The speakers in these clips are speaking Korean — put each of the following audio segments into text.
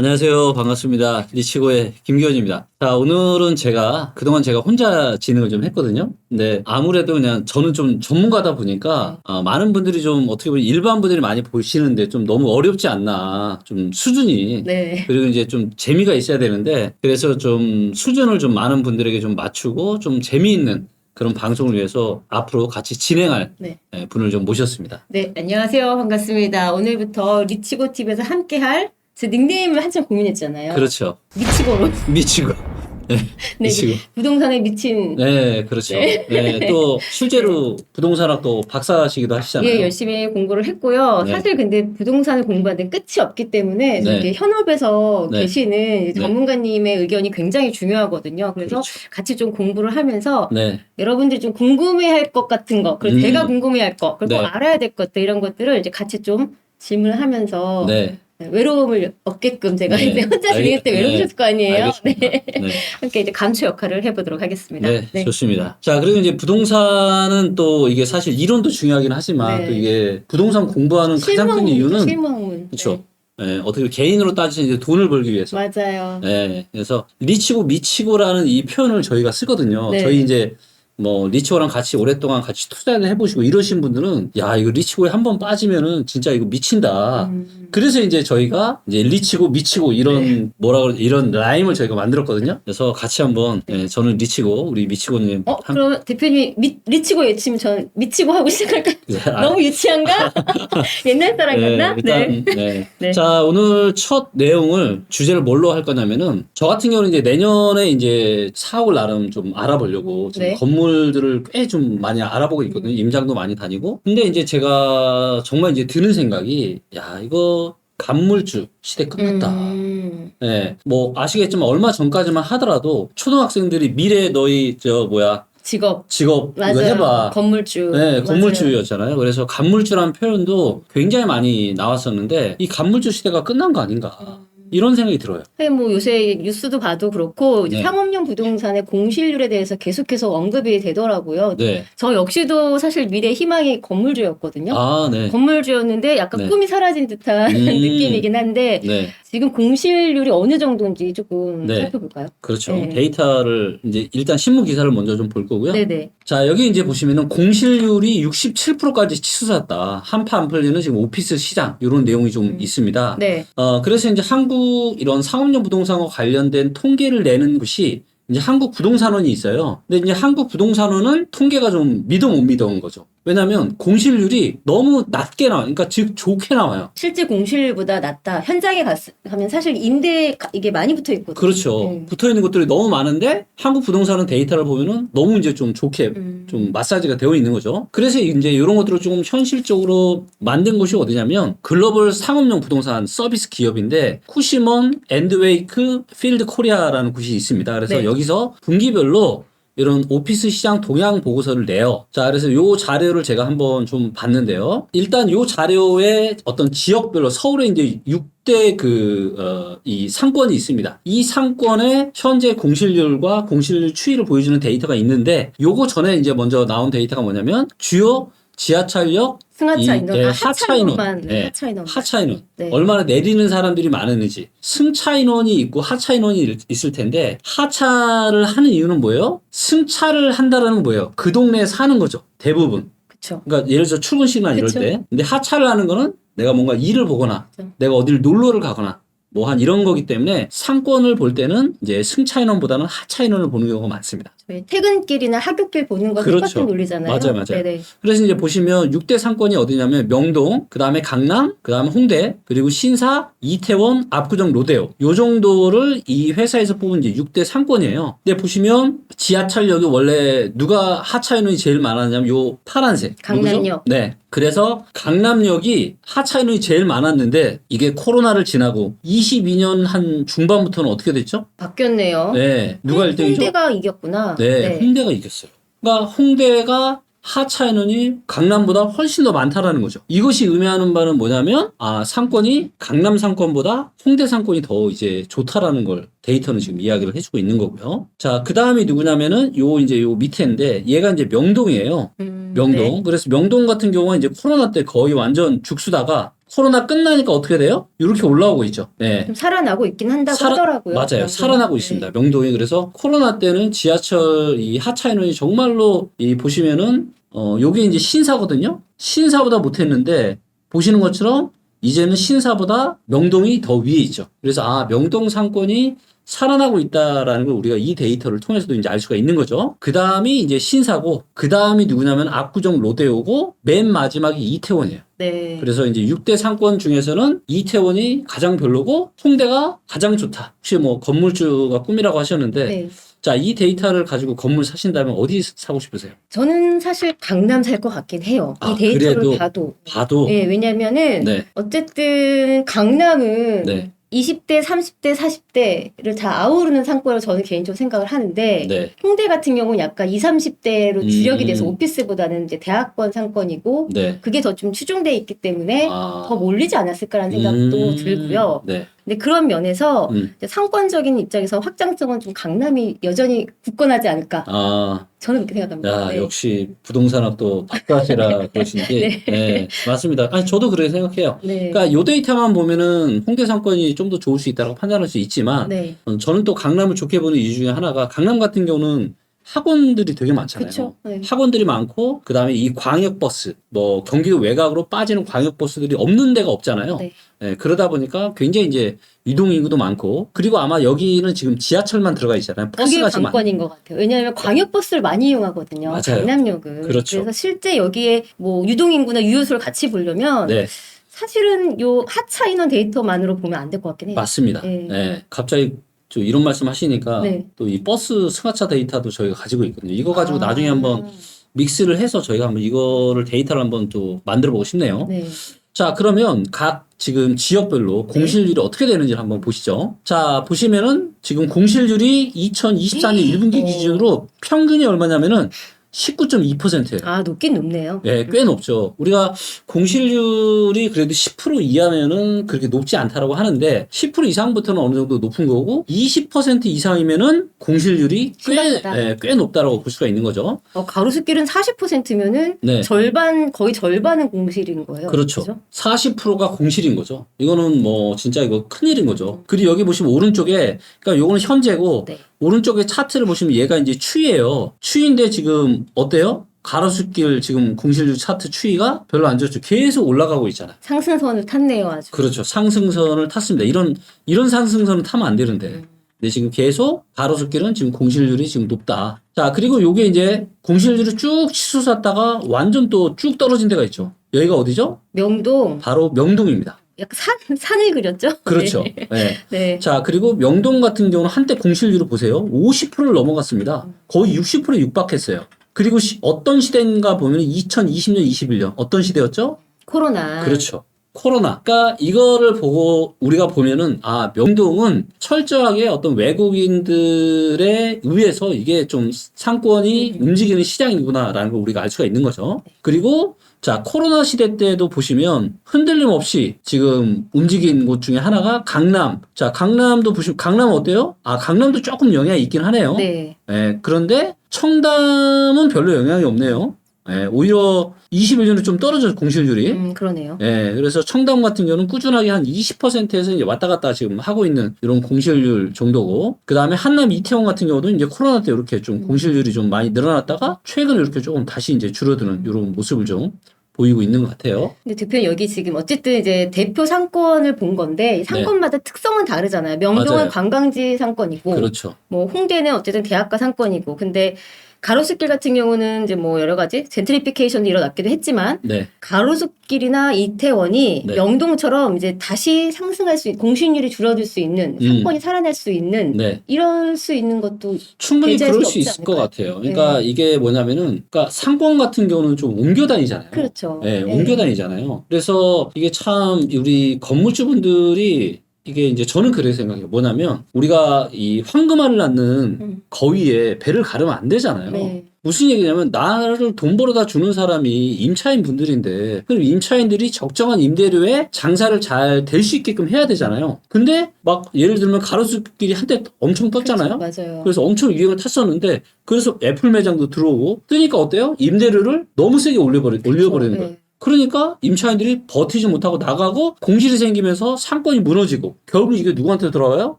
안녕하세요. 반갑습니다. 리치고의 김기현입니다. 자, 오늘은 제가 그동안 제가 혼자 진행을 좀 했거든요. 근데 아무래도 그냥 저는 좀 전문가다 보니까 어, 많은 분들이 좀 어떻게 보면 일반 분들이 많이 보시는데 좀 너무 어렵지 않나. 좀 수준이. 네. 그리고 이제 좀 재미가 있어야 되는데 그래서 좀 수준을 좀 많은 분들에게 좀 맞추고 좀 재미있는 그런 방송을 위해서 앞으로 같이 진행할 네. 예, 분을 좀 모셨습니다. 네, 안녕하세요. 반갑습니다. 오늘부터 리치고 TV에서 함께할 제 닉네임을 한참 고민했잖아요. 그렇죠. 미치고로. 미치고. 네, 네, 미치고. 부동산에 미친 네, 그렇죠. 네. 또 실제로 부동산학도 박사시기도 하시잖아요. 예, 열심히 공부를 했고요. 네. 사실 근데 부동산을 공부하는데 끝이 없기 때문에 네. 이게 현업에서 네. 계시는 네. 전문가님의 의견이 굉장히 중요하거든요. 그래서 그렇죠. 같이 좀 공부를 하면서 네, 여러분들이 좀 궁금해할 것 같은 거, 그리고 음. 제가 궁금해할 것, 그리고 네. 알아야 될 것들 이런 것들을 이제 같이 좀 질문하면서 네. 외로움을 없게끔 제가 네. 이제 혼자 진행할 때 외로우셨을 거 아니에요. 네. 네. 함께 이제 감초 역할을 해보도록 하겠습니다. 네, 좋습니다. 자, 그리고 이제 부동산은 또 이게 사실 이론도 중요하긴 하지만 네. 또 이게 부동산 공부하는 가장 큰 이유는 실망문. 그렇죠. 예, 어떻게 개인으로 따지면 이제 돈을 벌기 위해서. 네. 맞아요. 예, 그래서 리치고 미치고라는 이 표현을 저희가 쓰거든요. 네. 저희 이제 뭐 리치고랑 같이 오랫동안 같이 투자를 해보시고 이러신 분들은 야 이거 리치고에 한 번 빠지면은 진짜 이거 미친다. 음, 그래서 이제 저희가 이제 리치고 미치고 이런 네. 뭐라 그러 이런 라임을 저희가 만들었거든요. 그래서 같이 한번 예, 저는 리치고 우리 미치고님 어, 한- 그럼 대표님이 미, 리치고 외치면 전 미치고 하고 시작할까요? 아, 너무 유치한가? 옛날 사람 네, 같나? 일단 네. 네. 자 오늘 첫 내용을 주제를 뭘로 할 거냐면은 저 같은 경우는 이제 내년에 이제 사옥을 나름 좀 알아보려고 지금 네. 건물들을 꽤 좀 많이 알아보고 있거든요. 임장도 많이 다니고. 근데 이제 제가 정말 이제 드는 생각이 야 이거 간물주 시대 끝났다. 음, 네, 뭐 아시겠지만 얼마 전까지만 하더라도 초등학생들이 미래 너희 저 뭐야 직업. 직업 맞아요. 해봐. 건물주. 네, 맞아요. 건물주였잖아요. 그래서 간물주라는 표현도 굉장히 많이 나왔었는데 이 간물주 시대가 끝난 거 아닌가 음. 이런 생각이 들어요. 네, 뭐 요새 뉴스도 봐도 그렇고 네. 상업용 부동산의 공실률에 대해서 계속해서 언급이 되더라고요. 네, 저 역시도 사실 미래 희망이 건물주였거든요. 아, 네, 건물주였는데 약간 네. 꿈이 사라진 듯한 음. 느낌이긴 한데 네, 지금 공실률이 어느 정도인지 조금 네. 살펴볼까요? 그렇죠. 네. 데이터를 이제 일단 신문 기사를 먼저 좀 볼 거고요. 네네. 자, 여기 이제 보시면은 공실률이 67%까지 치솟았다. 한파 안 풀리는 지금 오피스 시장 이런 내용이 좀 음. 있습니다. 네. 어, 그래서 이제 한국 이런 상업용 부동산과 관련된 통계를 내는 곳이 이제 한국 부동산원이 있어요. 근데 이제 한국 부동산원은 통계가 좀 믿어 못 믿어온 거죠. 왜냐하면 공실률이 너무 낮게 나와요. 그러니까 즉 좋게 나와요. 실제 공실보다 낮다. 현장에 갔, 가면 사실 임대 가- 이게 많이 붙어 있거든요. 그렇죠. 음. 붙어 있는 것들이 너무 많은데 한국 부동산은 데이터를 보면은 너무 이제 좀 좋게 음. 좀 마사지가 되어 있는 거죠. 그래서 이제 이런 것들을 조금 현실적으로 만든 곳이 어디냐면 글로벌 상업용 부동산 서비스 기업인데 쿠시먼 앤드웨이크 필드 코리아라는 곳이 있습니다. 그래서 네. 여기서 분기별로 이런 오피스 시장 동향 보고서를 내요. 자, 그래서 요 자료를 제가 한번 좀 봤는데요. 일단 요 자료의 어떤 지역별로 서울에 이제 6대 그, 어, 이 상권이 있습니다. 이 상권의 현재 공실률과 공실률 추이를 보여주는 데이터가 있는데 요거 전에 이제 먼저 나온 데이터가 뭐냐면 주요 지하철역 승하차 이, 인원, 네, 아, 하차 하차 인원. 인원만, 네. 하차 인원. 하차 인원. 네. 얼마나 내리는 사람들이 많았는지. 승차 인원이 있고 하차 인원이 있- 있을 텐데 하차를 하는 이유는 뭐예요? 승차를 한다라는 건 뭐예요? 그 동네에 사는 거죠. 대부분. 그쵸. 그러니까 예를 들어 출근 시간 이럴 그쵸. 때. 근데 하차를 하는 거는 내가 뭔가 일을 보거나 그쵸. 내가 어디를 놀러를 가거나 뭐 한 이런 거기 때문에 상권을 볼 때는 이제 승차 인원보다는 하차 인원을 보는 경우가 많습니다. 저희 퇴근길이나 학교길 보는 거 그렇죠. 똑같은 논리잖아요. 맞아요, 맞아요. 네네. 그래서 이제 보시면 6대 상권이 어디냐면 명동, 그 다음에 강남, 그 다음에 홍대, 그리고 신사, 이태원, 압구정, 로데오. 요 정도를 이 회사에서 뽑은 이제 6대 상권이에요. 근데 보시면 지하철역이 원래 누가 하차 인원이 제일 많았냐면 요 파란색. 누구죠? 강남역. 네. 그래서 강남역이 하차 인원이 제일 많았는데 이게 코로나를 지나고 22년 한 중반부터는 어떻게 됐죠? 바뀌었네요. 네. 누가 1등이죠? 홍대가 이겼구나. 네, 홍대가 이겼어요. 그러니까 홍대가 하차 인원이 강남보다 훨씬 더 많다라는 거죠. 이것이 의미하는 바는 뭐냐면 아 상권이 강남 상권보다 홍대 상권이 더 이제 좋다라는 걸 데이터는 지금 이야기를 해주고 있는 거고요. 자, 그 다음이 누구냐면은 요 이제 요 밑에인데 얘가 이제 명동이에요. 음, 명동. 네. 그래서 명동 같은 경우는 이제 코로나 때 거의 완전 죽수다가 코로나 끝나니까 어떻게 돼요? 이렇게 올라오고 있죠. 네. 좀 살아나고 있긴 한다고 살아- 하더라고요. 맞아요. 명동은. 살아나고 네. 있습니다. 명동이 그래서 코로나 때는 지하철 이 하차 인원이 정말로 이 보시면은 어 요게 이제 신사거든요. 신사보다 못했는데 보시는 것처럼 이제는 신사보다 명동이 더 위에 있죠. 그래서 아 명동 상권이 살아나고 있다라는 걸 우리가 이 데이터를 통해서도 이제 알 수가 있는 거죠. 그 다음이 이제 신사고, 그 다음이 누구냐면 압구정 로데오고, 맨 마지막이 이태원이에요. 네. 그래서 이제 6대 상권 중에서는 이태원이 가장 별로고 홍대가 가장 좋다. 혹시 뭐 건물주가 꿈이라고 하셨는데 네. 자, 이 데이터를 가지고 건물 사신다면 어디 사고 싶으세요? 저는 사실 강남 살 것 같긴 해요. 아, 이 데이터를 그래도 봐도. 봐도 네, 왜냐면은 네. 어쨌든 강남은 네. 20대, 30대, 40대를 다 아우르는 상권으로 저는 개인적으로 생각을 하는데 네. 홍대 같은 경우는 약간 20, 30대로 주력이 음. 돼서 오피스보다는 이제 대학권 상권이고 네. 그게 더 좀 추종돼 있기 때문에 아. 더 몰리지 않았을까라는 생각도 음, 들고요. 네. 근데 그런 면에서 음. 이제 상권적인 입장에서 확장성은 좀 강남이 여전히 굳건하지 않을까. 아, 저는 그렇게 생각합니다. 야, 네. 역시 부동산학도 박사시라 그러신지. 네. 맞습니다. 아니, 저도 그렇게 생각해요. 네. 그러니까 요 데이터만 보면은 홍대 상권이 좀 더 좋을 수 있다고 판단할 수 있지만 네. 어, 저는 또 강남을 좋게 보는 이유 중에 하나가 강남 같은 경우는 학원들이 되게 많잖아요. 그렇죠. 네. 학원들이 많고 그다음에 이 광역버스 뭐 경기도 외곽으로 빠지는 광역버스들이 없는 데가 없잖아요. 네. 예, 그러다 보니까 굉장히 이제 이동 인구도 많고 그리고 아마 여기는 지금 지하철만 들어가 있잖아요. 그게 버스가 지금 안- 관건인 것 같아요. 왜냐하면 광역버스를 많이 이용하거든요. 맞아요. 강남역은. 그렇죠. 래서 실제 여기에 뭐 유동인구나 유효수를 같이 보려면 네, 사실은 요 하차 인원 데이터만으로 보면 안 될 것 같긴 해요. 맞습니다. 네. 예, 갑자기 저 이런 말씀 하시니까 네. 또 이 버스 승하차 데이터도 저희가 가지고 있거든요. 이거 가지고 아. 나중에 한번 믹스를 해서 저희가 한번 이거를 데이터를 한번 또 만들어 보고 싶네요. 네. 자, 그러면 각 지금 지역별로 공실률이 어떻게 되는지 를 한번 보시죠. 자, 보시면은 지금 공실률이 2024년 1분기 어. 기준으로 평균이 얼마냐면은 19.2%예요. 아 높긴 높네요. 예, 꽤 높죠. 우리가 공실률이 그래도 10% 이하면은 그렇게 높지 않다라고 하는데 10% 이상부터는 어느 정도 높은 거고 20% 이상이면은 공실률이 꽤, 심각하다. 예, 꽤 높다라고 볼 수가 있는 거죠. 어, 가로수길은 40%면은 네. 절반 거의 절반은 공실인 거예요. 그렇죠. 그죠? 40%가 공실인 거죠. 이거는 뭐 진짜 이거 큰일인 거죠. 그리고 여기 보시면 오른쪽에 그러니까 요거는 현재고 네. 오른쪽에 차트를 보시면 얘가 이제 추이예요. 추이인데 지금 어때요? 가로수길 지금 공실률 차트 추이가 별로 안 좋죠. 계속 올라가고 있잖아요. 상승선을 탔네요, 아주. 그렇죠. 상승선을 탔습니다. 이런 이런 상승선을 타면 안 되는데. 음. 근데 지금 계속 가로수길은 지금 공실률이 지금 높다. 자, 그리고 요게 이제 공실률을 쭉 치솟았다가 완전 또 쭉 떨어진 데가 있죠. 여기가 어디죠? 명동 바로 명동입니다. 약간 산 산을 그렸죠? 그렇죠. 네. 네. 네. 자, 그리고 명동 같은 경우는 한때 공실률을 보세요. 50%를 넘어갔습니다. 거의 60%에 육박했어요. 그리고 시- 어떤 시대인가 보면 2020년, 21년 어떤 시대였죠? 코로나. 그렇죠. 코로나. 그러니까 이거를 보고 우리가 보면은 아 명동은 철저하게 어떤 외국인들에 의해서 이게 좀 상권이 움직이는 시장이구나라는 걸 우리가 알 수가 있는 거죠. 그리고 자 코로나 시대 때도 보시면 흔들림 없이 지금 움직인 곳 중에 하나가 강남. 자 강남도 보시면 강남 어때요? 아 강남도 조금 영향이 있긴 하네요. 네. 예, 그런데 청담은 별로 영향이 없네요. 예, 오히려 21년에 좀 떨어져서 공실률이. 음, 그러네요. 예, 그래서 청담 같은 경우는 꾸준하게 한 20%에서 이제 왔다 갔다 지금 하고 있는 이런 공실률 정도고, 그 다음에 한남 이태원 같은 경우도 이제 코로나 때 이렇게 좀 공실률이 좀 많이 늘어났다가 최근에 이렇게 조금 다시 이제 줄어드는 이런 모습을 좀 보이고 있는 것 같아요. 근데 대표님 여기 지금 어쨌든 이제 대표 상권을 본 건데 이 상권마다 특성은 다르잖아요. 명동은 네. 맞아요. 관광지 상권이고 그렇죠. 뭐 홍대는 어쨌든 대학가 상권이고 근데 가로수길 같은 경우는 이제 뭐 여러 가지 젠트리피케이션도 일어났기도 했지만 네. 가로수길이나 이태원이 네. 명동처럼 이제 다시 상승할 수 있는 공실률이 줄어들 수 있는 음. 상권이 살아날 수 있는 네. 이럴 수 있는 것도 충분히 그럴 수 있을 것 않을까요? 같아요. 그러니까 네. 이게 뭐냐면은, 그러니까 상권 같은 경우는 좀 옮겨 다니잖아요. 그렇죠. 네, 네. 옮겨 다니잖아요. 그래서 이게 참 우리 건물주분들이 이게 이제 저는 그렇게 생각해요. 뭐냐면 우리가 이 황금알을 낳는 음. 거위에 배를 가르면 안 되잖아요. 네. 무슨 얘기냐면 나를 돈 벌어다 주는 사람이 임차인 분들인데 그럼 임차인들이 적정한 임대료에 장사를 잘 될 수 있게끔 해야 되잖아요. 근데 막 예를 들면 가로수길이 한때 엄청 떴잖아요. 그렇죠. 맞아요. 그래서 엄청 유행을 탔었는데 그래서 애플 매장도 들어오고 뜨니까 어때요? 임대료를 너무 세게 올려버리, 올려버리는 그렇죠. 거예요. 네. 그러니까 임차인들이 버티지 못하고 나가고 공실이 생기면서 상권이 무너지고 결국 이게 누구한테 들어와요?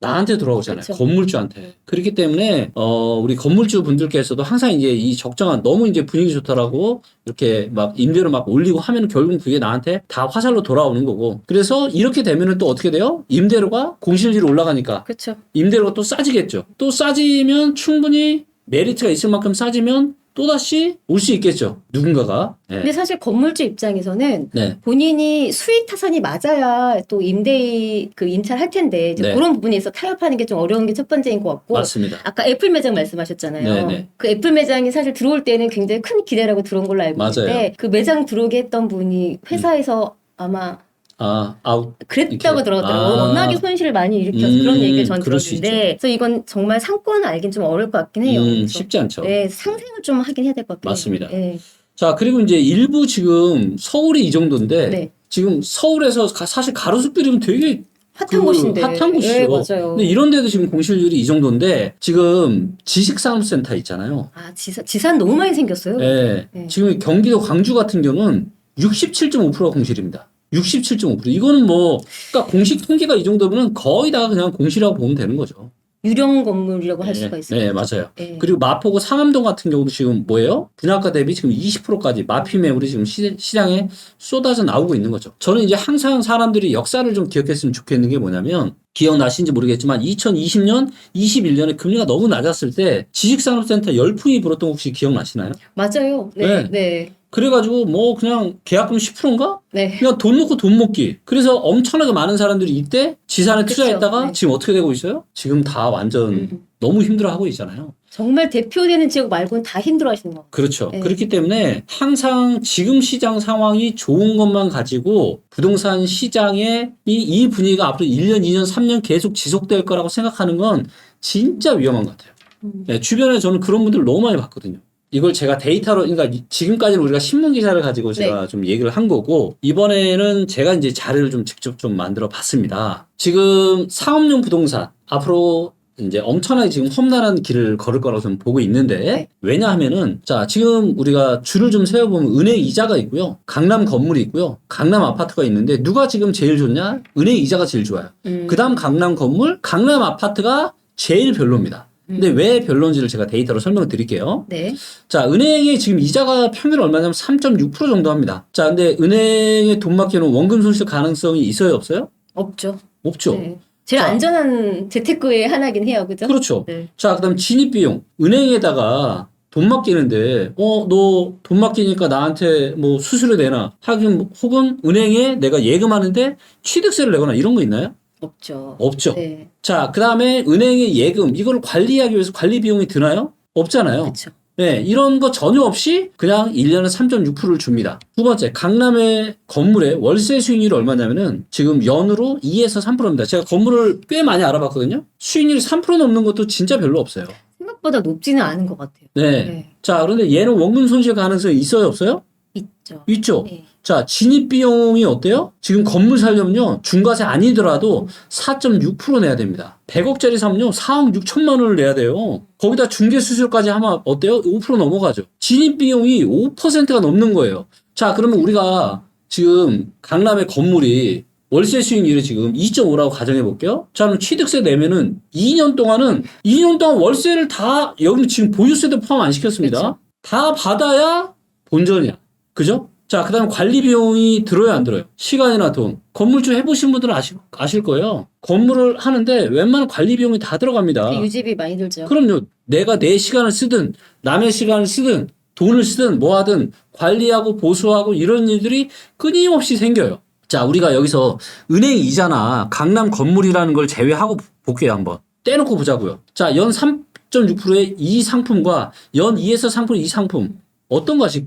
나한테 들어오잖아요. 그쵸. 건물주한테. 그렇기 때문에 어 우리 건물주 분들께서도 항상 이제 이 적정한 너무 이제 분위기 좋다라고 이렇게 막 임대료 막 올리고 하면 결국 그게 나한테 다 화살로 돌아오는 거고. 그래서 이렇게 되면은 또 어떻게 돼요? 임대료가 공실률이 올라가니까 그렇죠. 임대료가 또 싸지겠죠. 또 싸지면 충분히 메리트가 있을 만큼 싸지면 또다시 올 수 있겠죠. 누군가가. 네. 근데 사실 건물주 입장에서는 네. 본인이 수익 타산이 맞아야 또 임대 그 임차를 할 텐데 이제 네. 그런 부분에서 타협하는 게 좀 어려운 게 첫 번째인 것 같고 맞습니다. 아까 애플 매장 말씀하셨잖아요. 네네. 그 애플 매장이 사실 들어올 때는 굉장히 큰 기대라고 들어온 걸로 알고 맞아요. 있는데 그 매장 들어오게 했던 분이 회사에서 아마 아, 아웃. 그랬다고 이렇게. 들었더라고요. 아. 워낙에 손실을 많이 일으켜서 음, 그런 얘기를 전 그럴 수 들었는데 그래서 이건 정말 상권을 알긴 좀 어려울 것 같긴 해요. 음, 그래서 쉽지 않죠. 네, 상생을 좀 하긴 해야 될 것 같긴 해요. 맞습니다. 네. 자, 그리고 이제 일부 지금 서울이 이 정도인데 네. 지금 서울에서 가- 사실 가로수길이면 되게 핫한 그 곳인데. 핫한 곳이죠. 네, 맞아요. 근데 이런 데도 지금 공실률이 이 정도인데 지금 지식산업센터 있잖아요. 아, 지산, 지산 너무 많이 생겼어요. 예. 네. 지금 경기도 광주 같은 경우는 67.5%가 공실입니다. 67.5%. 이거는 뭐, 그러니까 공식 통계가 이 정도면 거의 다 그냥 공실이라고 보면 되는 거죠. 유령 건물이라고 할 네, 수가 있어요. 네, 맞아요. 네. 그리고 마포구 상암동 같은 경우도 지금 뭐예요? 분양가 대비 지금 20%까지 마피 매물이 지금 시, 시장에 쏟아져 나오고 있는 거죠. 저는 이제 항상 사람들이 역사를 좀 기억했으면 좋겠는 게 뭐냐면 기억나시는지 모르겠지만 2020년, 21년에 금리가 너무 낮았을 때 지식산업센터 열풍이 불었던 거 혹시 기억나시나요? 맞아요. 네. 네. 네. 그래가지고 뭐 그냥 계약금 10%인가? 네. 그냥 돈 넣고 돈 먹기. 그래서 엄청나게 많은 사람들이 이때 지산에 그쵸. 투자했다가 네. 지금 어떻게 되고 있어요? 지금 다 완전 음. 너무 힘들어하고 있잖아요. 정말 대표되는 지역 말고는 다 힘들어 하시는 것 같아요. 그렇죠. 네. 그렇기 때문에 항상 지금 시장 상황이 좋은 것만 가지고 부동산 시장의 이, 이 분위기가 앞으로 1년, 2년, 3년 계속 지속될 거라고 생각하는 건 진짜 위험한 것 같아요. 음. 네, 주변에 저는 그런 분들 너무 많이 봤거든요. 이걸 제가 데이터로, 그러니까 이- 지금까지는 우리가 신문 기사를 가지고 제가 네. 좀 얘기를 한 거고, 이번에는 제가 이제 자료를 좀 직접 좀 만들어 봤습니다. 지금 상업용 부동산, 앞으로 이제 엄청나게 지금 험난한 길을 걸을 거라고 저는 보고 있는데, 네. 왜냐하면은, 자, 지금 우리가 줄을 좀 세어보면 은행 이자가 있고요. 강남 건물이 있고요. 강남 아파트가 있는데, 누가 지금 제일 좋냐? 은행 이자가 제일 좋아요. 음. 그 다음 강남 건물, 강남 아파트가 제일 별로입니다. 근데 음. 왜 별론지를 제가 데이터로 설명을 드릴게요. 네. 자, 은행이 지금 이자가 평균 얼마냐면 3.6% 정도 합니다. 자, 근데 은행에 돈 맡기는 원금 손실 가능성이 있어요, 없어요? 없죠. 없죠. 네. 제일 자. 안전한 재테크의 하나긴 해요. 그죠? 그렇죠. 네. 자, 그 다음 진입 비용. 은행에다가 돈 맡기는데, 어, 너 돈 맡기니까 나한테 뭐 수수료 내나? 하긴, 뭐- 혹은 은행에 내가 예금하는데 취득세를 내거나 이런 거 있나요? 없죠. 없죠. 네. 자, 그 다음에 은행의 예금. 이걸 관리하기 위해서 관리 비용이 드나요? 없잖아요. 그렇죠. 네, 이런 거 전혀 없이 그냥 1년에 3.6%를 줍니다. 두 번째, 강남의 건물의 월세 수익률이 얼마냐면은 지금 연으로 2에서 3%입니다. 제가 건물을 꽤 많이 알아봤거든요. 수익률이 3% 넘는 것도 진짜 별로 없어요. 생각보다 높지는 않은 것 같아요. 네. 네. 자, 그런데 얘는 원금 손실 가능성이 있어요, 없어요? 있죠. 있죠. 네. 자, 진입 비용이 어때요? 지금 건물 살려면요, 중과세 아니더라도 4.6% 내야 됩니다. 100억짜리 사면요, 4억 6천만 원을 내야 돼요. 거기다 중개 수수료까지 하면 어때요? 5% 넘어가죠. 진입 비용이 5%가 넘는 거예요. 자, 그러면 우리가 지금 강남의 건물이 월세 수익률이 지금 2.5라고 가정해 볼게요. 자, 그럼 취득세 내면은 2년 동안은 2년 동안 월세를 다 여기 지금 보유세도 포함 안 시켰습니다. 그쵸. 다 받아야 본전이야. 그죠? 자, 그 다음 관리 비용이 들어요, 안 들어요? 시간이나 돈. 건물주 해보신 분들은 아실, 아실 거예요. 건물을 하는데 웬만한 관리 비용이 다 들어갑니다. 유지비 많이 들죠. 그럼요. 내가 내 시간을 쓰든, 남의 시간을 쓰든, 돈을 쓰든, 뭐 하든, 관리하고 보수하고 이런 일들이 끊임없이 생겨요. 자, 우리가 여기서 은행 이자나 강남 건물이라는 걸 제외하고 볼게요, 한번. 떼놓고 보자고요. 자, 연 3.6%의 이 상품과 연 2에서 3%의 이 상품. 어떤 것이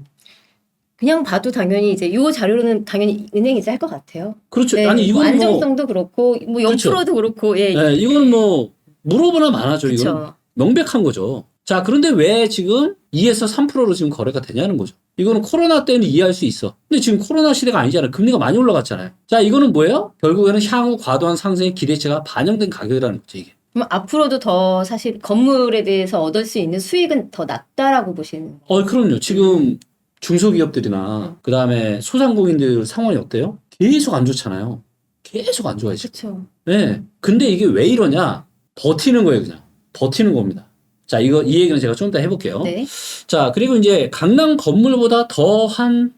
그냥 봐도 당연히 이제 요 자료로는 당연히 은행이 이제 할 것 같아요. 그렇죠. 네, 아니 뭐 이거는 뭐, 안정성도 그렇고 뭐 그렇죠. 0%도 그렇고 예. 네, 이거는 뭐 물어보나. 이거는 그렇죠. 명백한 거죠. 자, 그런데 왜 지금 2에서 3%로 지금 거래가 되냐는 거죠. 이거는 코로나 때는 이해할 수 있어. 근데 지금 코로나 시대가 아니잖아요. 금리가 많이 올라갔잖아요. 자, 이거는 뭐예요? 결국에는 향후 과도한 상승의 기대치가 반영된 가격이라는 거죠, 이게. 그럼 앞으로도 더 사실 건물에 대해서 얻을 수 있는 수익은 더 낮다라고 보시는 거예요. 어, 그럼요. 지금 중소기업들이나 그 다음에 소상공인들 상황이 어때요? 계속 안 좋잖아요. 계속 안 좋아요, 지금. 그렇죠. 네. 근데 이게 왜 이러냐? 버티는 거예요, 그냥. 버티는 겁니다. 자, 이거, 이 얘기는 제가 좀 이따 해 볼게요. 네. 자, 그리고 이제 강남 건물보다 더한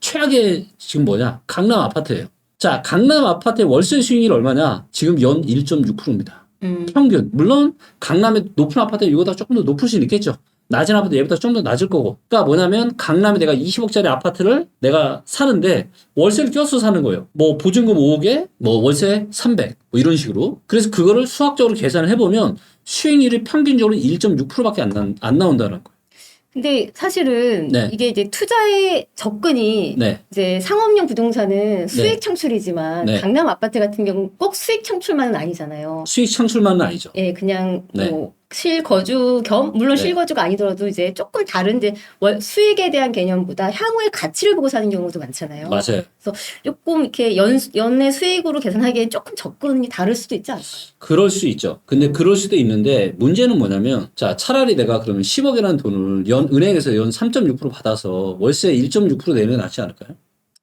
최악의 지금 뭐냐? 강남 아파트예요. 자, 강남 아파트의 월세 수익률이 얼마냐? 지금 연 1.6%입니다. 음. 평균. 물론 강남의 높은 아파트는 이거보다 조금 더 높을 수는 있겠죠. 낮은 아파트 얘보다 좀 더 낮을 거고. 그러니까 뭐냐면 강남에 내가 20억짜리 아파트를 내가 사는데 월세를 껴서 사는 거예요. 뭐 보증금 5억에 뭐 월세 300. 뭐 이런 식으로. 그래서 그거를 수학적으로 계산을 해보면 수익률이 평균적으로 1.6%밖에 안, 나, 안 나온다는 거예요. 근데 사실은 네. 이게 이제 투자의 접근이 네. 이제 상업용 부동산은 수익 네. 창출이지만 네. 강남 아파트 같은 경우 꼭 수익 창출만은 아니잖아요. 수익 창출만은 아니죠. 예, 그냥 네. 뭐 실거주 겸 물론 네. 실거주가 아니더라도 이제 조금 다른데 월 수익에 대한 개념보다 향후의 가치를 보고 사는 경우도 많잖아요. 맞아요. 조금 이렇게 연 연내 수익으로 계산하기엔 조금 접근이 다를 수도 있지 않을까요? 그럴 수 있죠. 근데 그럴 수도 있는데 문제는 뭐냐면 자 차라리 내가 그러면 10억이라는 돈을 연 은행에서 연 3.6% 받아서 월세 1.6% 내면 낫지 않을까요?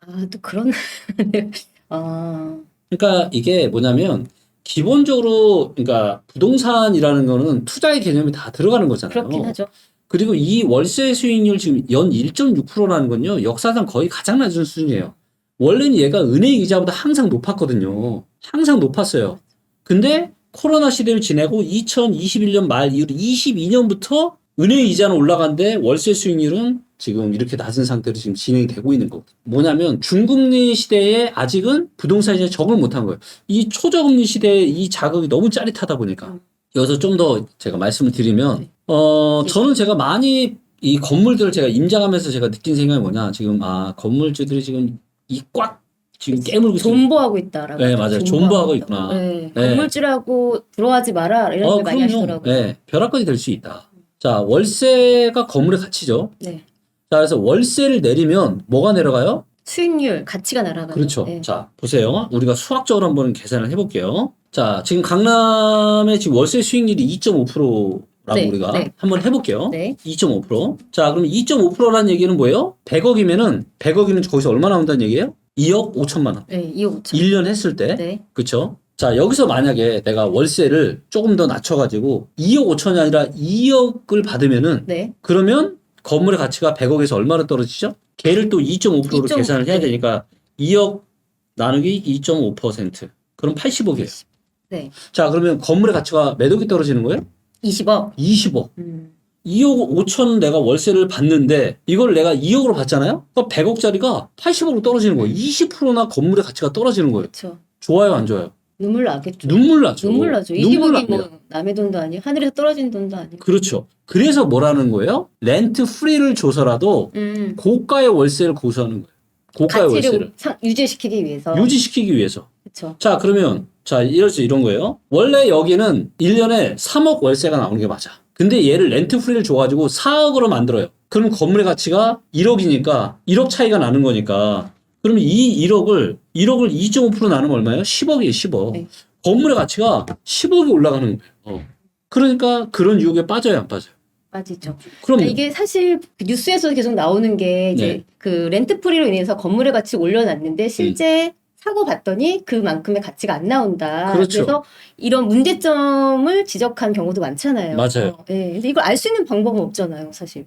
아, 또 그런 아, 그러니까 이게 뭐냐면 기본적으로 그러니까 부동산이라는 거는 투자의 개념이 다 들어가는 거잖아요. 그렇긴 하죠. 그리고 이 월세 수익률 지금 연 1.6%라는 건요 역사상 거의 가장 낮은 수준이에요. 원래는 얘가 은행 이자보다 항상 높았거든요. 항상 높았어요. 근데 코로나 시대를 지내고 2021년 말 이후로 22년부터 은행 이자는 올라간데 월세 수익률은 지금 이렇게 낮은 상태로 지금 진행이 되고 있는 거고. 뭐냐면 중금리 시대에 아직은 부동산 시장에 적응을 못한 거예요. 이 초저금리 시대에 이 자극이 너무 짜릿하다 보니까. 음. 여기서 좀 더 제가 말씀을 드리면, 네. 어, 저는 제가 많이 이 건물들을 제가 임장하면서 제가 느낀 생각이 뭐냐. 지금, 아, 건물주들이 지금 이 꽉 지금 깨물고 있어요. 존버하고 있다라고. 네, 맞아요. 존버하고 있구나. 네. 네. 건물주라고 부러워하지 마라 이런 어, 걸 많이 하시더라고요. 네, 벼락거리 될 수 있다. 자, 월세가 건물의 가치죠. 네. 자, 그래서 월세를 내리면 뭐가 내려가요? 수익률, 가치가 날아가는. 그렇죠. 네. 자, 보세요. 우리가 수학적으로 한번 계산을 해볼게요. 자, 지금 강남의 지금 월세 수익률이 2.5%라고 네, 우리가 네. 한번 해볼게요. 네. 2.5%. 자, 그럼 2.5%라는 얘기는 뭐예요? 100억이면은 100억이면 거기서 얼마 나온다는 얘기예요? 2억 5천만 원. 네, 2억 5천. 1년 했을 때. 네. 그쵸? 자, 여기서 만약에 내가 월세를 조금 더 낮춰 가지고 2억 5천이 아니라 2억을 받으면은 네. 그러면 건물의 가치가 100억에서 얼마로 떨어지죠? 걔를 또 2.5%로 2.5, 계산을 해야 네. 되니까 2억 나누기 2.5% 그럼 80억이에요. 네. 자, 그러면 건물의 가치가 몇 억이 떨어지는 거예요? 20억. 20억. 음. 2억 5천 내가 월세를 받는데 이걸 내가 2억으로 받잖아요? 그럼 100억짜리가 80억으로 떨어지는 거예요. 20%나 건물의 가치가 떨어지는 거예요. 그렇죠. 좋아요, 안 좋아요? 눈물 나겠죠. 눈물 나죠. 눈물 나죠. 눈물 20억이 납니다. 뭐 남의 돈도 아니고 하늘에서 떨어진 돈도 아니고. 그렇죠. 그래서 뭐라는 거예요? 렌트 프리를 줘서라도 음. 고가의 월세를 고수하는 거예요. 고가의 월세를. 가치를 상, 유지시키기 위해서. 유지시키기 위해서. 그렇죠. 자, 그러면, 자, 이럴 수 이런 거예요. 원래 여기는 1년에 3억 월세가 나오는 게 맞아. 근데 얘를 렌트 프리를 줘 가지고 4억으로 만들어요. 그럼 건물의 가치가 1억이니까 1억 차이가 나는 거니까. 그러면 이 1억을, 1억을 2.5% 나누면 얼마예요? 10억이에요, 10억. 네. 건물의 가치가 10억이 올라가는 거예요. 어. 그러니까 그런 유혹에 빠져요, 안 빠져요? 빠지죠. 그럼 그러니까 이게 사실 그 뉴스에서 계속 나오는 게 이제 네. 그 렌트 프리로 인해서 건물의 가치 올려놨는데 실제 사고 봤더니 그만큼의 가치가 안 나온다. 음. 그렇죠. 래서 이런 문제점을 지적한 경우도 많잖아요. 맞아요. 어, 네. 근데 이걸 알 수 있는 방법은 없잖아요, 사실.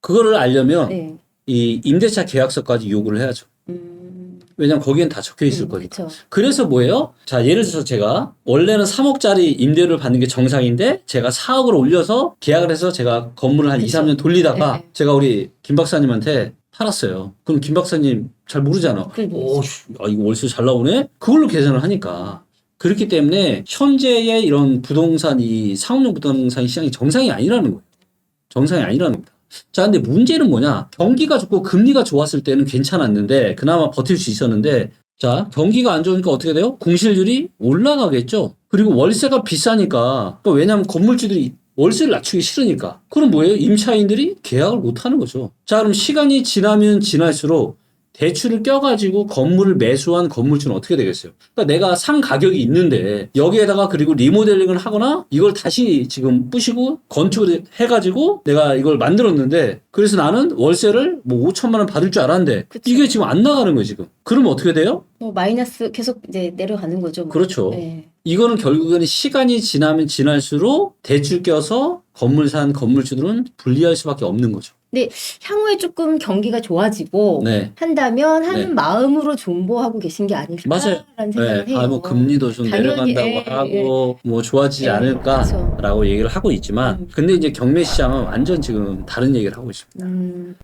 그거를 알려면 네. 이 임대차 계약서까지 요구를 해야죠. 음, 왜냐면 거기엔 다 적혀 있을 음, 거니까. 그쵸. 그래서 뭐예요? 자, 예를 들어서 제가 원래는 3억짜리 임대를 받는 게 정상인데 제가 4억으로 올려서 계약을 해서 제가 건물을 한 2, 그쵸. 3년 돌리다가 네, 네. 제가 우리 김 박사님한테 팔았어요. 그럼 김 박사님 잘 모르잖아. 오, 아, 이거 월세 잘 나오네? 그걸로 계산을 하니까. 그렇기 때문에 현재의 이런 부동산, 이 상업용 부동산 시장이 정상이 아니라는 거예요. 정상이 아니라는 겁니다. 자, 근데 문제는 뭐냐? 경기가 좋고 금리가 좋았을 때는 괜찮았는데, 그나마 버틸 수 있었는데, 자, 경기가 안 좋으니까 어떻게 돼요? 공실률이 올라가겠죠? 그리고 월세가 비싸니까, 그러니까 왜냐면 건물주들이 월세를 낮추기 싫으니까. 그럼 뭐예요? 임차인들이 계약을 못 하는 거죠. 자, 그럼 시간이 지나면 지날수록 대출을 껴가지고 건물을 매수한 건물주는 어떻게 되겠어요? 그러니까 내가 상 가격이 있는데 여기에다가 그리고 리모델링을 하거나 이걸 다시 지금 부시고 건축을 해가지고 내가 이걸 만들었는데 그래서 나는 월세를 뭐 5천만 원 받을 줄 알았는데 그쵸. 이게 지금 안 나가는 거예요 지금. 그러면 어떻게 돼요? 뭐 마이너스 계속 이제 내려가는 거죠. 뭐. 그렇죠. 네. 이거는 결국에는 시간이 지나면 지날수록 대출 껴서 건물 산 건물주들은 불리할 수밖에 없는 거죠. 향후에 조금 경기가 좋아지고 네. 한다면 한 네. 마음으로 존버하고 계신 게 아닐까라는 맞아요. 생각을 네, 해요. 아, 뭐 금리도 좀 당연히, 내려간다고 예, 하고 뭐 좋아지지 예, 않을까라고 얘기를 하고 있지만 음. 근데 이제 경매 시장은 완전 지금 다른 얘기를 하고 있습니다. 음,